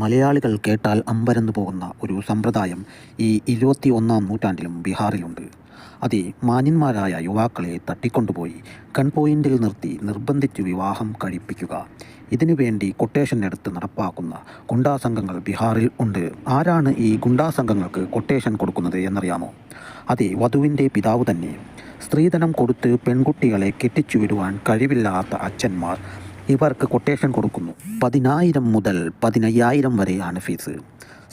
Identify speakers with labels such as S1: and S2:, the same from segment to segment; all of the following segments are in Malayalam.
S1: മലയാളികൾ കേട്ടാൽ അമ്പരന്നു പോകുന്ന ഒരു സമ്പ്രദായം ഈ ഇരുപത്തി ഒന്നാം നൂറ്റാണ്ടിലും ബീഹാറിലുണ്ട്. അതെ മാന്യന്മാരായ യുവാക്കളെ തട്ടിക്കൊണ്ടുപോയി കൺപോയിന്റിൽ നിർത്തി നിർബന്ധിച്ച് വിവാഹം കഴിപ്പിക്കുക. ഇതിനുവേണ്ടി കൊട്ടേഷൻ എടുത്ത് നടപ്പാക്കുന്ന ഗുണ്ടാസംഘങ്ങൾ ബീഹാറിൽ ഉണ്ട്. ആരാണ് ഈ ഗുണ്ടാസംഘങ്ങൾക്ക് കൊട്ടേഷൻ കൊടുക്കുന്നത് എന്നറിയാമോ? അതെ വധുവിന്റെ പിതാവ് തന്നെ. സ്ത്രീധനം കൊടുത്ത് പെൺകുട്ടികളെ കെട്ടിച്ചു വിടുവാൻ കഴിവില്ലാത്ത അച്ഛന്മാർ ഇവർക്ക് കൊട്ടേഷൻ കൊടുക്കുന്നു. പതിനായിരം മുതൽ പതിനയ്യായിരം വരെയാണ് ഫീസ്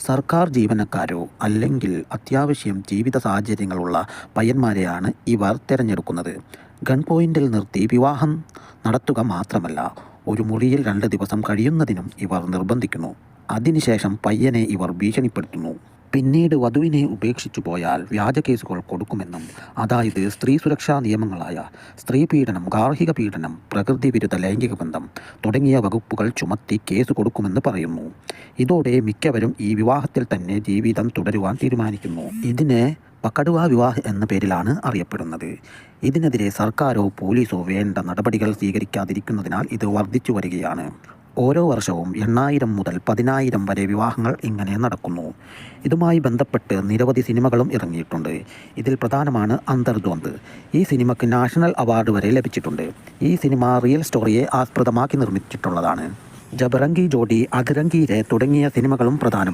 S1: സർക്കാർ ജീവനക്കാരോ അല്ലെങ്കിൽ അത്യാവശ്യം ജീവിത സാഹചര്യങ്ങളുള്ള പയ്യന്മാരെയാണ് ഇവർ തിരഞ്ഞെടുക്കുന്നത്. ഗൺ പോയിന്റിൽ നിർത്തി വിവാഹം നടത്തുക മാത്രമല്ല ഒരു മുറിയിൽ രണ്ട് ദിവസം കഴിയുന്നതിനും ഇവർ നിർബന്ധിക്കുന്നു. അതിനുശേഷം പയ്യനെ ഇവർ ഭീഷണിപ്പെടുത്തുന്നു. പിന്നീട് വധുവിനെ ഉപേക്ഷിച്ചു പോയാൽ വ്യാജ കേസുകൾ കൊടുക്കുമെന്നും അതായത് സ്ത്രീ സുരക്ഷാ നിയമങ്ങളായ സ്ത്രീ പീഡനം ഗാർഹിക പീഡനം പ്രകൃതി വിരുദ്ധ ലൈംഗിക ബന്ധം തുടങ്ങിയ വകുപ്പുകൾ ചുമത്തി കേസ് കൊടുക്കുമെന്ന് പറയുന്നു. ഇതോടെ മിക്കവരും ഈ വിവാഹത്തിൽ തന്നെ ജീവിതം തുടരുവാൻ തീരുമാനിക്കുന്നു. ഇതിനെ പക്കടുവ വിവാഹ് എന്ന പേരിലാണ് അറിയപ്പെടുന്നത്. ഇതിനെതിരെ സർക്കാരോ പോലീസോ വേണ്ട നടപടികൾ സ്വീകരിക്കാതിരിക്കുന്നതിനാൽ ഇത് വർദ്ധിച്ചു വരികയാണ്. ഓരോ വർഷവും എണ്ണായിരം മുതൽ പതിനായിരം വരെ വിവാഹങ്ങൾ ഇങ്ങനെ നടക്കുന്നു. ഇതുമായി ബന്ധപ്പെട്ട് നിരവധി സിനിമകളും ഇറങ്ങിയിട്ടുണ്ട്. ഇതിൽ പ്രധാനമാണ് അന്തർദ്വന്ദ്. ഈ സിനിമയ്ക്ക് നാഷണൽ അവാർഡ് വരെ ലഭിച്ചിട്ടുണ്ട്. ഈ സിനിമ റിയൽ സ്റ്റോറിയെ ആസ്പദമാക്കി നിർമ്മിച്ചിട്ടുള്ളതാണ്. ജബറങ്കി ജോഡി അതിരംഗീരെ തുടങ്ങിയ സിനിമകളും പ്രധാനം